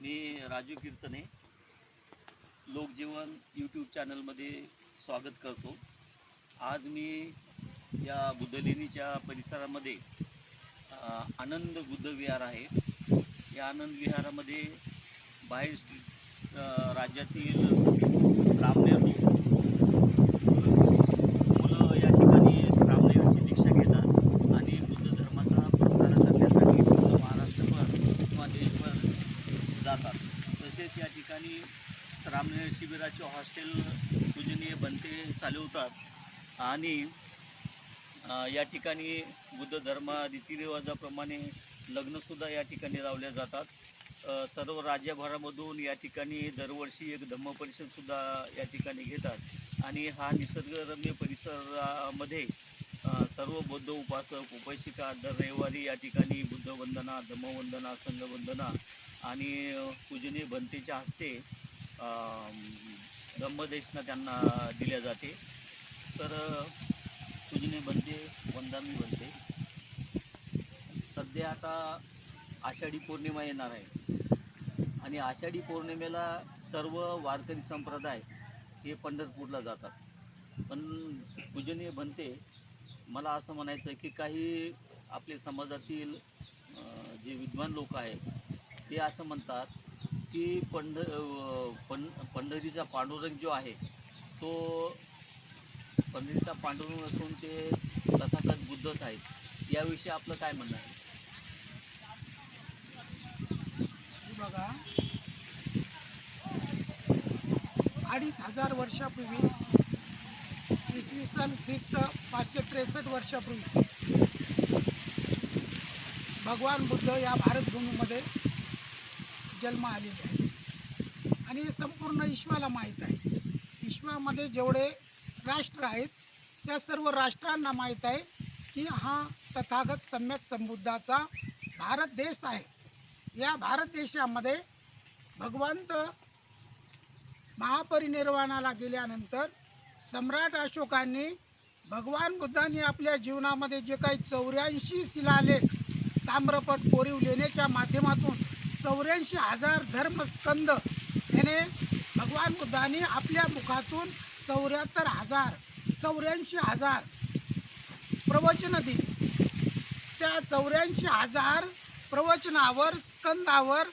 मी राजू कीर्तने लोकजीवन यूट्यूब चॅनलमध्ये स्वागत करतो. आज मी या बुद्धलेणीच्या परिसरामध्ये आनंद बुद्ध विहार आहे. या आनंद विहारामध्ये बाहेर राज्यातील श्रामणेर मुलं या ठिकाणी श्रामणेरची दीक्षा घेतात आणि बुद्ध धर्माचा प्रसार करण्यासाठी पूर्ण महाराष्ट्रभर किंवा देशभर जातात. तसेच या ठिकाणी श्रामणेर शिबिराचे हॉस्टेल पूजनीय बनते चालवतात आणि या ठिकाणी बुद्ध धर्म रीतिरिवाजाप्रमाणे लग्नसुद्धा या ठिकाणी लावल्या जातात. सर्व राज्यभरामधून या ठिकाणी दरवर्षी एक धम्म परिषदसुद्धा या ठिकाणी घेतात. आणि हा निसर्गरम्य परिसरामध्ये सर्व बौद्ध उपासक उपासिका दर रविवारी या ठिकाणी बुद्धवंदना धम्मवंदना संघवंदना आणि पूजनीय बनतेच्या हस्ते धम्मदेशना त्यांना दिल्या जाते. तर अ, बनते वंदामी बनते. सध्या आता आषाढी पौर्णिमा येणार आहे. आणि आषाढी पौर्णिमेला सर्व वारकरी संप्रदाय हे पंढरपूरला जातात. पण पूजनीय बनते. मला असं म्हणायचं आहे की काही आपले समाजातील जे विद्वान लोक आहेत ते असं म्हणतात की पंढ पं पंढरीचा पांडुरंग जो आहे तो पंढरीचा पांडुरंग असून ते तथागत बुद्धच आहेत. याविषयी आपलं काय म्हणणं आहे? बघा. अडीच हजार वर्षापूर्वी इसवी सन ख्रिस्त पाचशे त्रेसष्ट वर्षापूर्वी भगवान बुद्ध या भारतभूमीमध्ये जन्म आलेले आहे आणि हे संपूर्ण विश्वाला माहीत आहे. विश्वामध्ये जेवढे राष्ट्र आहेत. त्या सर्व राष्ट्रांना माहीत आहे की हा तथागत सम्यक संबुद्धाचा भारत देश आहे. या भारत देशामध्ये भगवंत महापरिनिर्वाणाला गेल्यानंतर सम्राट अशोकांनी भगवान बुद्धांनी आपल्या जीवनामध्ये जे काही चौऱ्याऐंशी शिलालेख ताम्रपट कोरीव लेण्याच्या माध्यमातून चौऱ्याऐंशी हजार धर्मस्कंद याने भगवान बुद्धांनी आपल्या मुखातून चौऱ्याहत्तर हजार चौऱ्याऐंशी हजार प्रवचनं दिली. त्या चौऱ्याऐंशी हजार प्रवचनावर स्कंदावर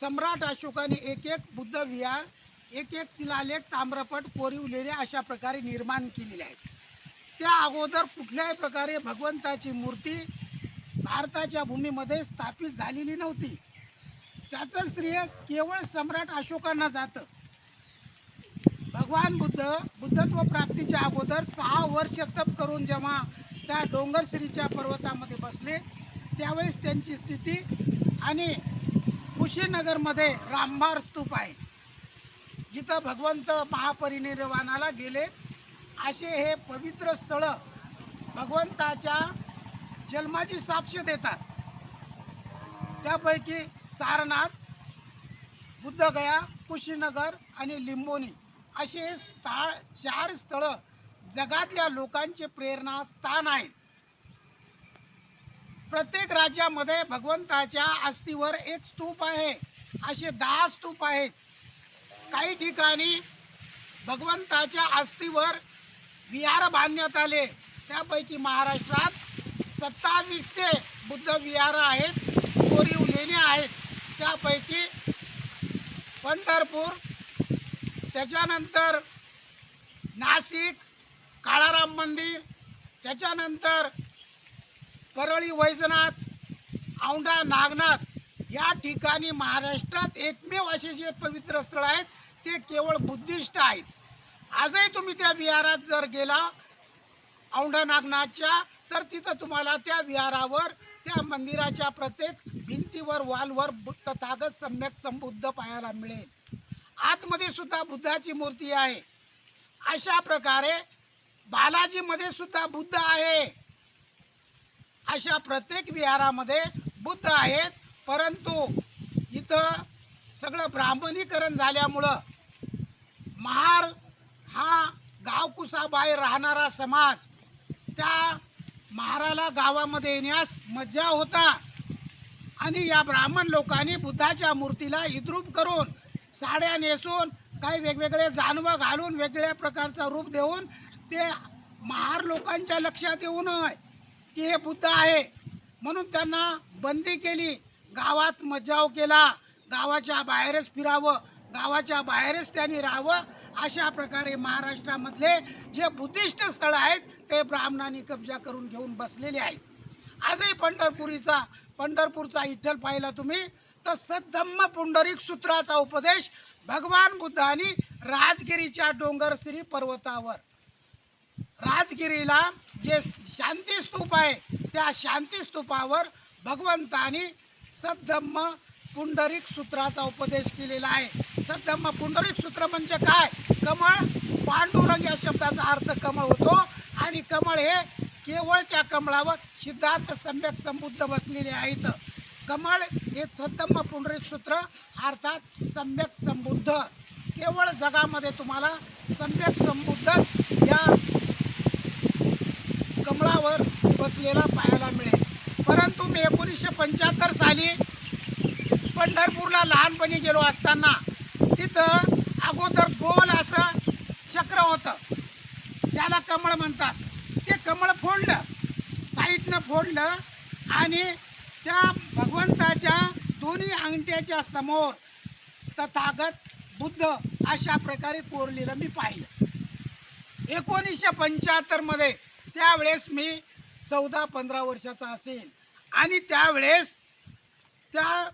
सम्राट अशोकाने एक एक बुद्ध विहार एक एक शिलालेख ताम्रपट कोरिवलेले अशा प्रकारे निर्माण केलेले आहेत. त्या अगोदर कुठल्याही प्रकारे भगवंताची मूर्ती भारताच्या भूमीमध्ये स्थापित झालेली नव्हती. त्याचं श्रेय केवळ सम्राट अशोकांना जातं. भगवान बुद्ध बुद्धत्व प्राप्तीच्या अगोदर सहा वर्ष तप करून जेव्हा त्या डोंगरश्रीच्या पर्वतामध्ये बसले त्यावेळेस त्यांची स्थिती आणि कुशीनगरमध्ये रामबार स्तूप आहे. जिथं भगवंत महापरिनिर्वाणाला गेले. असे हे पवित्र स्थळं भगवंताच्या जन्माची साक्ष देतात. त्यापैकी सारनाथ बुद्धगया कुशीनगर आणि लिंबोनी असे हे स्थळ चार स्थळं जगातल्या लोकांचे प्रेरणा स्थान आहेत. प्रत्येक राज्यामध्ये भगवंताच्या अस्थीवर एक स्तूप आहे. असे दहा स्तूप आहेत. काही ठिकाणी भगवंताच्या अस्थीवर विहार बांधण्यात आले. त्यापैकी महाराष्ट्रात सत्तावीसशे बुद्ध विहार आहेत. कोरीव लेण्या आहेत. त्यापैकी पंढरपूर त्याच्यानंतर नाशिक काळाराम मंदिर त्याच्यानंतर परळी वैजनाथ औंढा नागनाथ या ठिकाणी महाराष्ट्रात एकमेव असे जे पवित्र स्थळ आहेत ते केवळ बुद्धिस्ट आहेत. आजही तुम्ही त्या विहारात जर गेला औंढा नागनाथच्या तर तिथं तुम्हाला त्या विहारावर त्या मंदिराच्या प्रत्येक भिंतीवर वालवर तथागत सम्यक संबुद्ध पाहायला मिळेल. आतमध्ये सुद्धा बुद्धाची मूर्ती आहे. अशा प्रकारे बालाजीमध्ये सुद्धा बुद्ध आहे. अशा प्रत्येक विहारामध्ये बुद्ध आहेत. परंतु इथं सगळं ब्राह्मणीकरण झाल्यामुळं महार हा गावकुसाबाहेर राहणारा समाज त्या महाराला गावामध्ये येण्यास मज्जा होता. आणि या ब्राह्मण लोकांनी बुद्धाच्या मूर्तीला इद्रूप करून साड्या नेसून काही वेगवेगळे जानवं घालून वेगळ्या प्रकारचा रूप देऊन ते महार लोकांच्या लक्षात येऊ नये की हे बुद्ध आहे. म्हणून त्यांना बंदी केली. गावात मज्जाव केला. गावाच्या बाहेरच फिरावं. गावाच्या बाहेरच त्यांनी राहावं. अशा प्रकारे महाराष्ट्रामधले जे बुद्धिस्ट स्थळ आहेत ते ब्राह्मणांनी कब्जा करून घेऊन बसलेले आहेत. आजही पंढरपुरीचा पंढरपूरचा विठ्ठल पाहिला तुम्ही. तर सद्धम्म पुंडरीक सूत्राचा उपदेश भगवान बुद्धानी राजगिरीच्या डोंगरश्री पर्वतावर. राजगिरीला जे शांती स्तूप आहे त्या शांती स्तूपावर भगवंतानी सद्धम्म पुंडरीक सूत्राचा उपदेश केलेला आहे. सद्धम्म पुंडरीक सूत्र म्हणजे काय? कमळ पांडुरंग या शब्दाचा अर्थ कमळ होतो आणि कमळ हे केवळ त्या कमळावर सिद्धार्थ सम्यक संबुद्ध बसलेले आहेत. कमळ हे सद्धम्म पुंडरीक सूत्र अर्थात सम्यक संबुद्ध. केवळ जगामध्ये तुम्हाला सम्यक संबुद्धच या कमळावर बसलेला पाहायला मिळेल. परंतु मी एकोणीसशे पंच्याहत्तर साली पंढरपूरला लहानपणी गेलो असताना तिथं अगोदर गोल असं चक्र होतं. ज्याला कमळ म्हणतात. ते कमळ फोडलं. साईडनं फोडलं आणि त्या भगवंताच्या दोन्ही अंगठ्याच्या समोर तथागत बुद्ध अशा प्रकारे कोरलेलं मी पाहिलं. एकोणीसशे पंच्याहत्तरमध्ये त्यावेळेस मी चौदा पंधरा वर्षाचा असेल आणि त्यावेळेस त्या